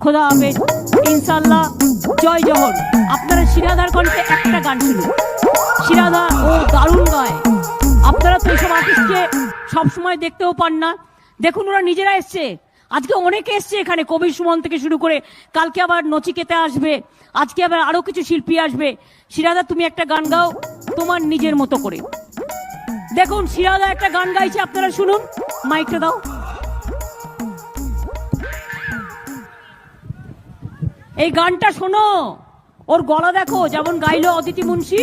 খোদা হাফেজ। ইনশাল্লাহ জয় জহর। আপনারা শিরাদার কণ্ঠে একটা গান শুনুন। শিরাদা ও দারুণ গায়। আপনারা তো এইসব আর্টিস্টকে সবসময় দেখতেও পান না। দেখুন, ওরা নিজেরা এসছে। আজকে অনেকে এসছে এখানে, কবি সুমন থেকে শুরু করে। কালকে আবার নচিকেতে আসবে। আজকে আবার আরও কিছু শিল্পী আসবে। শিরাদা, তুমি একটা গান গাও তোমার নিজের মতো করে। দেখুন, শিরাদা একটা গান গাইছে, আপনারা শুনুন। মাইকটা দাও। এই গানটা শোনো। ওর গলা দেখো, যেমন গাইলো অদিতি মুন্সি।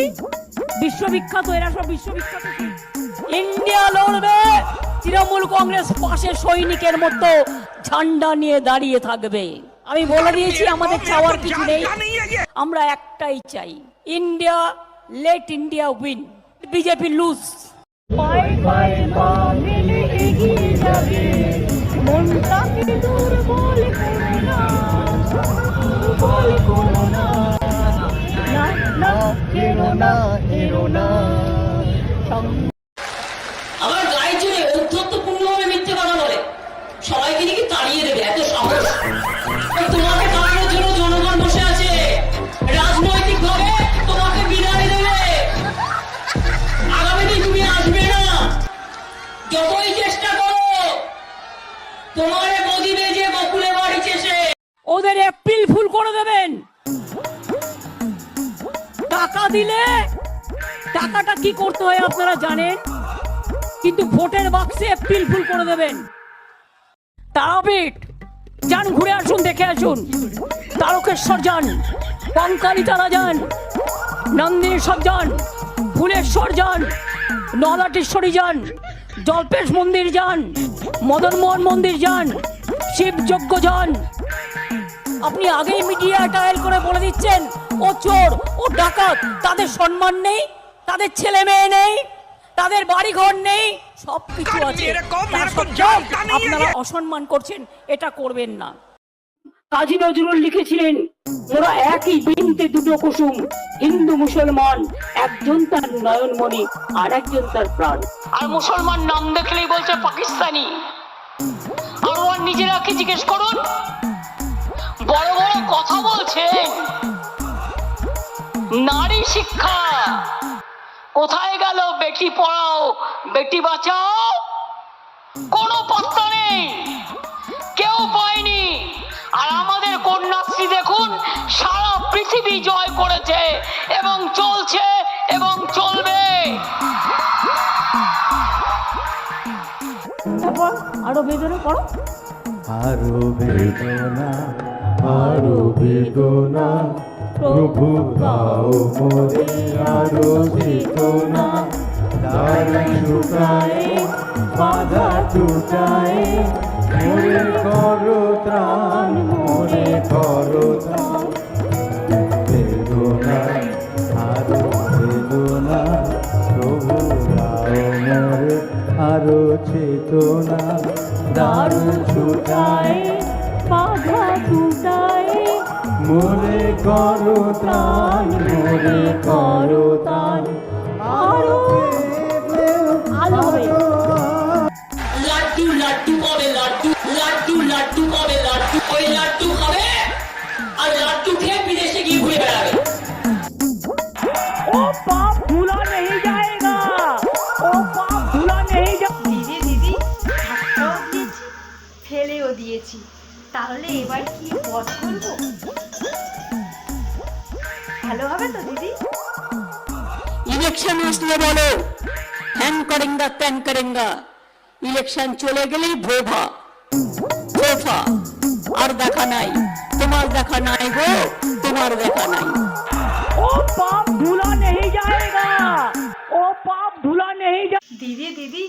বিশ্ববিখ্যাত, এরা সব বিশ্ববিখ্যাত। ইন্ডিয়া লড়বে, তৃণমূল কংগ্রেস পাশে সৈনিকের মতো ঝান্ডা নিয়ে দাঁড়িয়ে থাকবে। আমি বলে দিয়েছি, আমাদের চাওয়ার কিছু নেই। আমরা একটাই চাই, India, let India win, BJP lose. দুর্বল না না হেরো না আমার গায়ের জন্য অধ্যত্বপূর্ণভাবে মিথ্যে কথা বলে। সবাইকে নাকি তাড়িয়ে দেবে এত সাহস। তোমাকে তাড়ানোর জন্য জনগণ বসে আছে। রাজনৈতিক ভাবে তোমাকে বিদায় দেবে। আগামী দিন তুমি আসবে না। যতই চেষ্টা করো তোমার গদিবে যে বকুলে বাড়িছে সে ওদের এপ্রিল ফুল করে দেবেন। টাকা দিলে? টাকাটা কি করতে হয় আপনারা জানেন? কিন্তু ভোটের বাক্সে এপ্রিল ফুল করে দেবেন। তারাপীঠ, যান, ঘুরে আসুন, দেখে আসুন। তারকেশ্বর যান কঙ্কালী তারা যান নন্দিনীশ্বর যান ফুলেশ্বর যান, নলাটেশ্বরী যান, জল্পেশ মন্দির যান, মদনমোহন মন্দির যান, শিবযজ্ঞ যান। আপনি আগেই মিডিয়া টায়াল করে বলে দিচ্ছেন ও চোর ও ডাকাত তাদের সম্মান নেই তাদের ছেলে মেয়ে নেই তাদের বাড়ি ঘর নেই সব কিছু আছে। আপনারা অসম্মান করছেন এটা করবেন না। কাজী নজরুল লিখেছিলেন ওরা একই বিনতে দুটো কুসুম হিন্দু মুসলমান একজন তার নয়নমণি আর একজন তার প্রাণ। আর মুসলমান নাম দেখলেই বলছে পাকিস্তানি। আর ওর নিজেরা কি জিজ্ঞেস করুন বড় বড় কথা বলছেন। নারী শিক্ষা। কোথায় গেল বেটি পড়াও বেটি বাঁচাও? কোনো পাত্তা নেই। কেউ পায়নি। আর আমাদের কন্যাশ্রী দেখুন সারা পৃথিবী জয় করেছে এবং চলছে এবং চলবে। আরও বেদনে পড়ো। আরও বেদনা আরও বেদনা প্রভু দাও মোরে আরও বেদনা দাঁড়াই লুকায় বাধা টুটায় মোরে করো ত্রাণ মোরে করো ত্রাণ। আরও বেদনা, প্রভু আরও চেতনা। দারুণ ছুটায় বাধা মোরে করো তাই মোরে করো তাই আরও লাড্ডু লাড্ডু লাড্ডু? লাড্ডু লাড্ডু লাড্ডু? ওই লাড্ডু খাবে আর লাড্ডু খেয়ে বিদেশে গিয়ে ঘুরে বেড়াবে। নেই দিদি ফেলেও দিয়েছি। তাহলে এবার কি ইলেকশন আসলে বলো। হ্যান করেঙ্গা ত্যান করেঙ্গা। ইলেকশন চলে গেলেই ভোভা। ভোফা আর দেখা নাই। তোমার দেখা নাই গো তোমার দেখা নাই। ও পাপ ধুলা নেই যায়গা। ও পাপ ধুলা নেই দিদি দিদি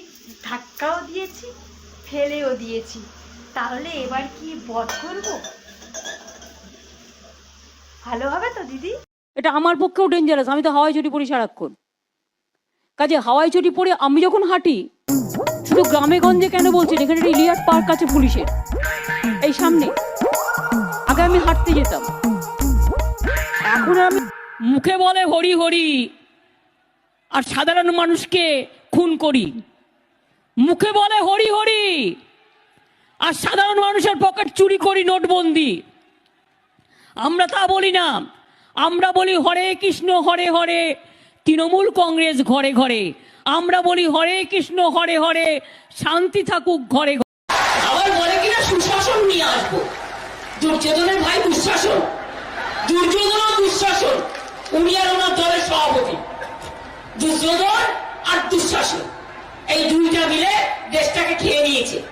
ধাক্কাও দিয়েছি ফেলেও দিয়েছি। তাহলে এবার কি বধ করব? ভালো হবে তো দিদি? এটা আমার পক্ষেও ডেঞ্জারাস আমি তো হাওয়াই চটি পরি সারাক্ষণ। কাজে হাওয়াই চটি পরে আমি যখন হাঁটি, শুধু গ্রামে গঞ্জে কেন বলছেন এখানে ইলিয়াট পার্ক আছে পুলিশের, এই সামনে। আগে আমি হাঁটতে যেতাম। এখন আমি মুখে বলে হরি হরি, আর সাধারণ মানুষকে খুন করি। মুখে বলে হরি হরি, আর সাধারণ মানুষের পকেট চুরি করি নোটবন্দি। আমরা তা বলি না। আমরা বলি হরে কৃষ্ণ, হরে হরে। তৃণমূল কংগ্রেস ঘরে ঘরে। আমরা বলি হরে কৃষ্ণ, হরে হরে। শান্তি থাকুক ঘরে ঘরে। আবার বলে কিনা সুশাসন নিয়ে আসব। দুর্যোধনের ভাই, দুঃশাসন। দুর্যোধন দুঃশাসন। উনি আর ওনার দলের সভাপতি। দুর্যোধন আর দুঃশাসন। এই দুইটা মিলে দেশটাকে খেয়ে নিয়েছে।